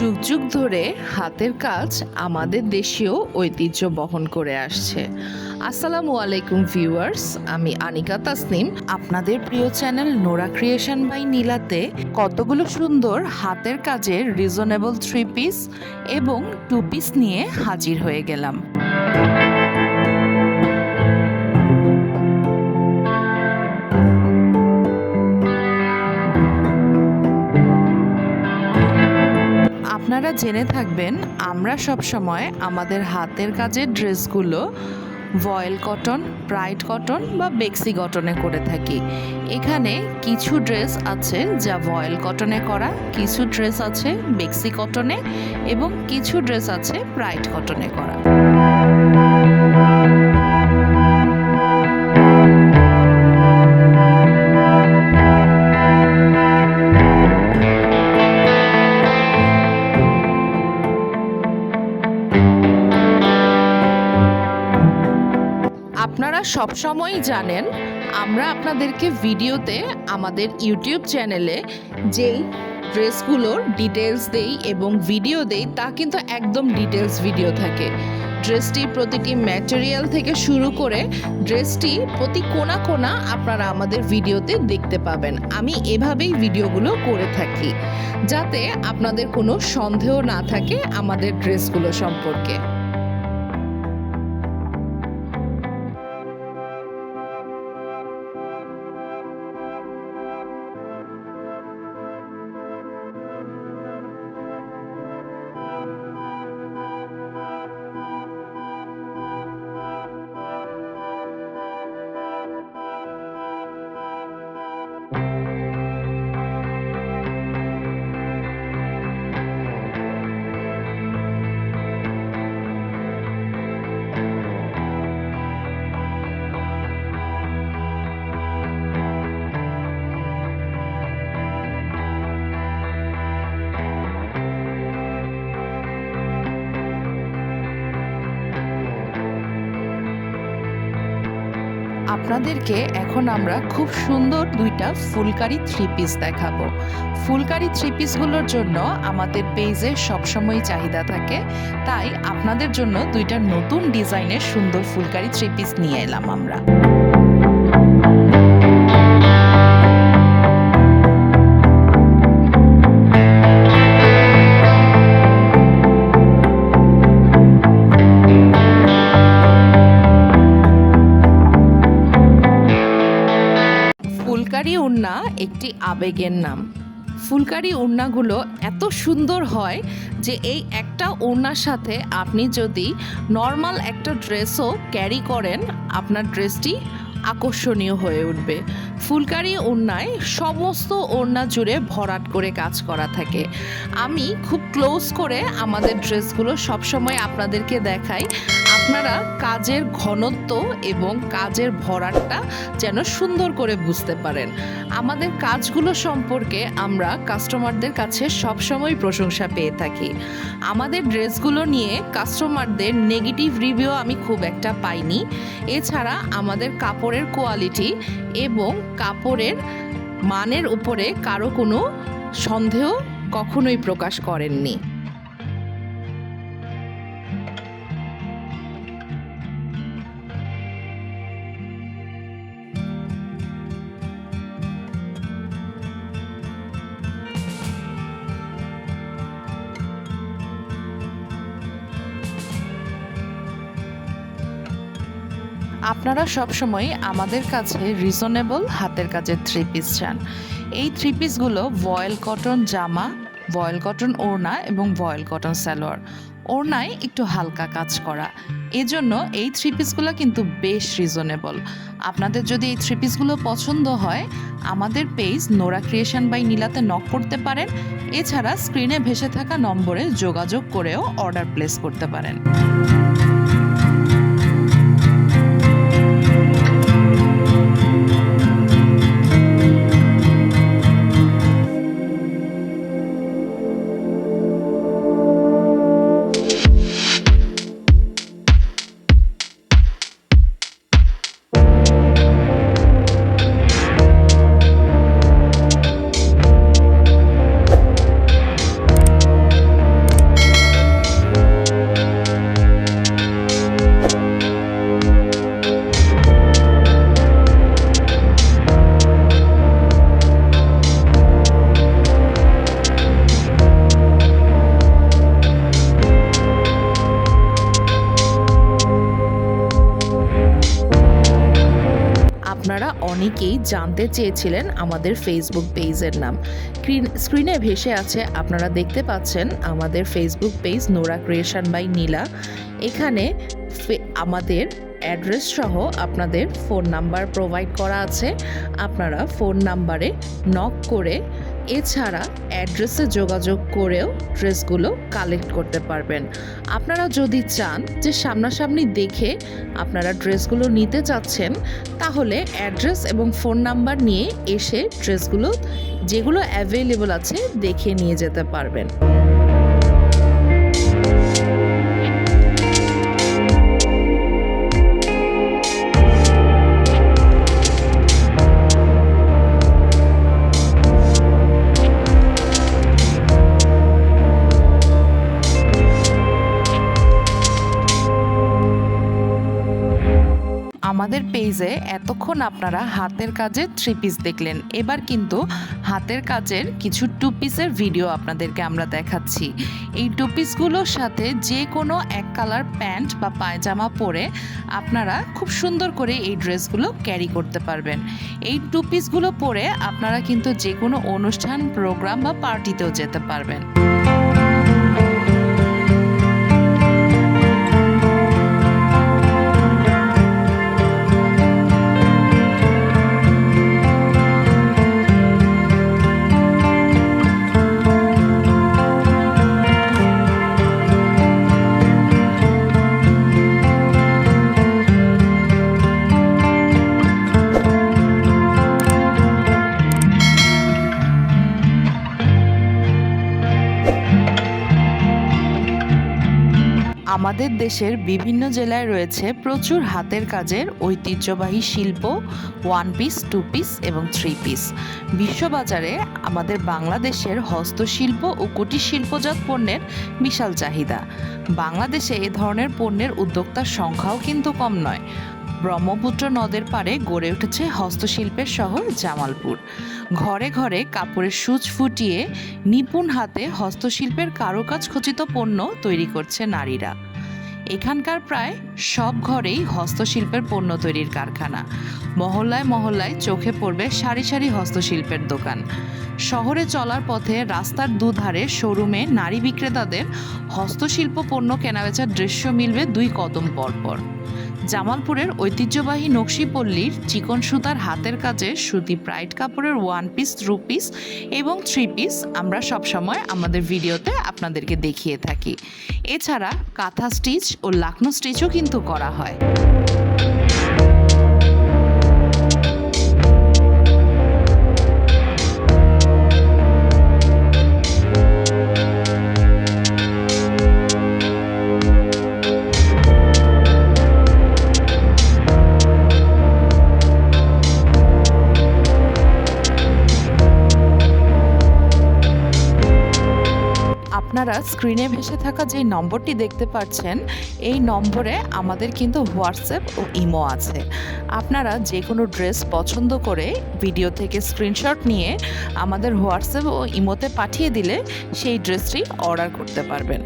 যুগ যুগ ধরে হাতের কাজ আমাদের দেশীয় ঐতিহ্য বহন করে আসছে। আসসালামু আলাইকুম ভিউয়ার্স, আমি আনিকা তাসনিম। আপনাদের প্রিয় চ্যানেল নোরা ক্রিয়েশন বাই নীলাতে কতগুলো সুন্দর হাতের কাজের রিজনেবল থ্রি পিস এবং টু পিস নিয়ে হাজির হয়ে গেলাম। জেনে থাকবেন, আমরা সব সময় আমাদের হাতের কাজের ড্রেসগুলো ভয়েল কটন, ব্রাইট কটন বা বেক্সি কটনে করে থাকি। এখানে কিছু ড্রেস আছে যা ভয়েল কটনে করা, কিছু ড্রেস আছে বেক্সি কটনে এবং কিছু ড্রেস আছে ব্রাইট কটনে করা। সবসময়ই জানেন, আমরা আপনাদেরকে ভিডিওতে আমাদের ইউটিউব চ্যানেলে যেই ড্রেসগুলোর ডিটেলস দেই এবং ভিডিও দেই, তা কিন্তু একদম ডিটেলস ভিডিও থাকে। ড্রেসটির প্রতিটি ম্যাটেরিয়াল থেকে শুরু করে ড্রেসটি প্রতি কোনা কোনা আপনারা আমাদের ভিডিওতে দেখতে পাবেন। আমি এভাবেই ভিডিওগুলো করে থাকি, যাতে আপনাদের কোনো সন্দেহ না থাকে আমাদের ড্রেসগুলো সম্পর্কে। আপনাদেরকে এখন আমরা খুব সুন্দর দুইটা ফুলকারি থ্রি পিস দেখাবো। ফুলকারি থ্রি পিসগুলোর জন্য আমাদের পেজে সবসময় চাহিদা থাকে। তাই আপনাদের জন্য দুইটা নতুন ডিজাইনের সুন্দর ফুলকারি থ্রি পিস নিয়ে এলাম আমরা। উন্না একটি আবেগের নাম। ফুলকারি ওড়নাগুলো এত সুন্দর হয় যে এই একটা ওড়নার সাথে আপনি যদি নর্মাল একটা ড্রেসও ক্যারি করেন, আপনার ড্রেসটি আকর্ষণীয় হয়ে উঠবে। ফুলকারি ওড়নায় সমস্ত ওড়না জুড়ে ভরাট করে কাজ করা থাকে। আমি খুব ক্লোজ করে আমাদের ড্রেসগুলো সবসময় আপনাদেরকে দেখাই। আপনারা কাজের ঘনত্ব এবং কাজের ভরাটটা যেন সুন্দর করে বুঝতে পারেন। আমাদের কাজগুলো সম্পর্কে আমরা কাস্টমারদের কাছে সবসময় প্রশংসা পেয়ে থাকি। আমাদের ড্রেসগুলো নিয়ে কাস্টমারদের নেগেটিভ রিভিউ আমি খুব একটা পাইনি। এছাড়া আমাদের কাপড়ের কোয়ালিটি এবং কাপড়ের মানের উপরে কারও কোনো সন্দেহ কখনোই প্রকাশ করেননি। আপনারা সবসময় আমাদের কাছে রিজনেবল হাতের কাজের থ্রি পিস চান। এই থ্রি পিসগুলো ভয়েল কটন জামা ভয়েল কটন ওড়না এবং ভয়েল কটন সালোয়ার। ওড়নায় একটু হালকা কাজ করা। এজন্য এই থ্রি পিসগুলো কিন্তু বেশ রিজনেবল আপনাদের যদি এই থ্রি পিসগুলো পছন্দ হয়, আমাদের পেজ নোরা ক্রিয়েশন বাই নীলাতে নক করতে পারেন। এছাড়া স্ক্রিনে ভেসে থাকা নম্বরে যোগাযোগ করেও অর্ডার প্লেস করতে পারেন। অনেকেই জানতে চেয়েছিলেন আমাদের ফেসবুক পেজের নাম। স্ক্রিনে ভেসে আছে, আপনারা দেখতে পাচ্ছেন আমাদের Facebook page Nora creation by Neela এখানে আমাদের অ্যাড্রেস সহ আপনাদের ফোন নাম্বার প্রোভাইড করা আছে। আপনারা ফোন নাম্বারে নক করে এছাড়া অ্যাড্রেসে যোগাযোগ করেও ড্রেসগুলো কালেক্ট করতে পারবেন। আপনারা যদি চান যে সামনাসামনি দেখে আপনারা ড্রেসগুলো নিতে চাচ্ছেন, তাহলে অ্যাড্রেস এবং ফোন নাম্বার নিয়ে এসে ড্রেসগুলো যেগুলো অ্যাভেলেবল আছে দেখে নিয়ে যেতে পারবেন। আমাদের এতক্ষণ আপনারা হাতের কাজের থ্রি পিস দেখলেন। এবার কিন্তু হাতের কাজের কিছু টু পিসের ভিডিও আপনাদেরকে আমরা দেখাচ্ছি। এই টু পিসগুলোর সাথে যে কোনো এক কালার প্যান্ট বা পায়জামা পরে আপনারা খুব সুন্দর করে এই ড্রেসগুলো ক্যারি করতে পারবেন। এই টু পিসগুলো পরে আপনারা কিন্তু যে কোনো অনুষ্ঠান প্রোগ্রাম বা পার্টিতেও যেতে পারবেন। আমাদের দেশের বিভিন্ন জেলায় রয়েছে প্রচুর হাতের কাজের ঐতিহ্যবাহী শিল্প ওয়ান পিস টু পিস এবং থ্রি পিস বিশ্ববাজারে আমাদের বাংলাদেশের হস্তশিল্প ও কুটির শিল্পজাত পণ্যের বিশাল চাহিদা। বাংলাদেশে এ ধরনের পণ্যের উদ্যোক্তার সংখ্যাও কিন্তু কম নয়। ব্রহ্মপুত্র নদের পাড়ে গড়ে উঠেছে হস্তশিল্পের শহর জামালপুর। ঘরে ঘরে কাপড়ের সূচ ফুটিয়ে নিপুণ হাতে হস্তশিল্পের কারুকাজ খচিত পণ্য তৈরি করছে নারীরা। এখানকার প্রায় সব ঘরেই হস্তশিল্পের পণ্য তৈরির কারখানা। মহল্লায় মহল্লায় চোখে পড়বে সারি সারি হস্তশিল্পের দোকান। শহরে চলার পথে রাস্তার দুধারে শোরুমে নারী বিক্রেতাদের হস্তশিল্প পণ্য কেনাবেচার দৃশ্য মিলবে দুই কদম পরপর। জামালপুরের ঐতিহ্যবাহী নকশিপল্লীর চিকন সুতার হাতের কাজে সুতি ব্রাইট কাপড়ের ওয়ান পিস টু পিস এবং থ্রি পিস আমরা সবসময় আমাদের ভিডিওতে আপনাদেরকে দেখিয়ে থাকি। এছাড়া কাঁথা স্টিচ ও লাকনো স্টিচও কিন্তু করা হয়। আপনারা স্ক্রিনে ভেসে থাকা যে নম্বরটি দেখতে পাচ্ছেন, এই নম্বরে আমাদের কিন্তু হোয়াটসঅ্যাপ ও ইমো আছে। আপনারা যে কোনো ড্রেস পছন্দ করে ভিডিও থেকে স্ক্রিনশট নিয়ে আমাদের হোয়াটসঅ্যাপ ও ইমোতে পাঠিয়ে দিলে সেই ড্রেসটি অর্ডার করতে পারবেন।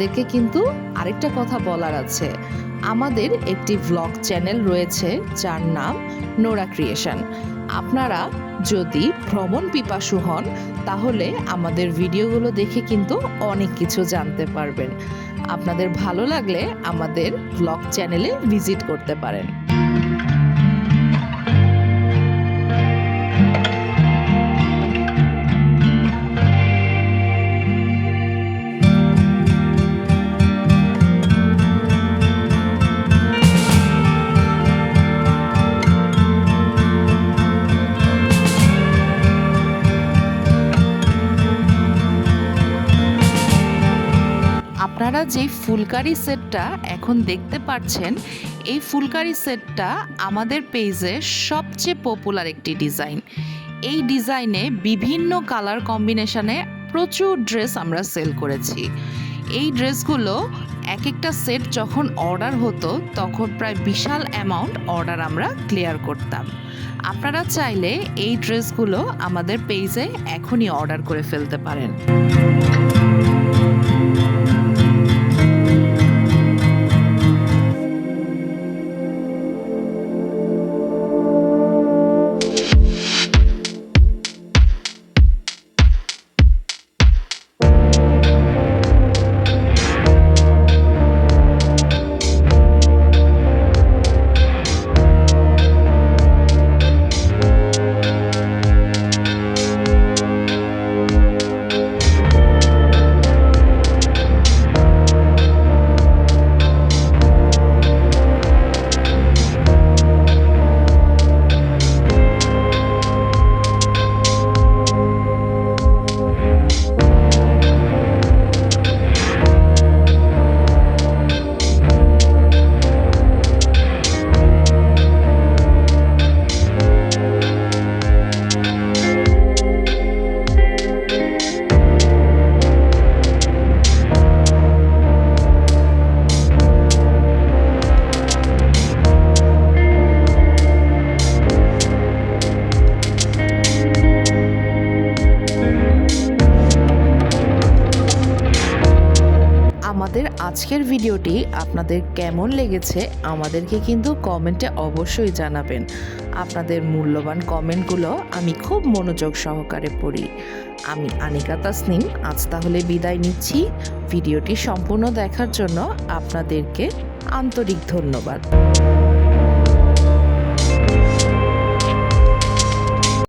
আপনাদেরকে কিন্তু আরেকটা কথা বলার আছে। আমাদের একটি ব্লগ চ্যানেল রয়েছে, যার নাম নোরা ক্রিয়েশন আপনারা যদি ভ্রমণ পিপাসু হন, তাহলে আমাদের ভিডিওগুলো দেখে কিন্তু অনেক কিছু জানতে পারবেন। আপনাদের ভালো লাগলে আমাদের ব্লগ চ্যানেলে ভিজিট করতে পারেন। আপনারা যে ফুলকারি সেটটা এখন দেখতে পাচ্ছেন, এই ফুলকারি সেটটা আমাদের পেজে সবচেয়ে পপুলার একটি ডিজাইন এই ডিজাইনে বিভিন্ন কালার কম্বিনেশনে প্রচুর ড্রেস আমরা সেল করেছি। এই ড্রেসগুলো এক একটা সেট যখন অর্ডার হতো, তখন প্রায় বিশাল অ্যামাউন্ট অর্ডার আমরা ক্লিয়ার করতাম। আপনারা চাইলে এই ড্রেসগুলো আমাদের পেজে এখনই অর্ডার করে ফেলতে পারেন। আমাদের আজকের ভিডিওটি আপনাদের কেমন লেগেছে আমাদেরকে কিন্তু কমেন্টে অবশ্যই জানাবেন। আপনাদের মূল্যবান কমেন্টগুলো আমি খুব মনোযোগ সহকারে পড়ি। আমি আনিকা তাসনিম, আজ তাহলে বিদায় নিচ্ছি। ভিডিওটি সম্পূর্ণ দেখার জন্য আপনাদেরকে আন্তরিক ধন্যবাদ।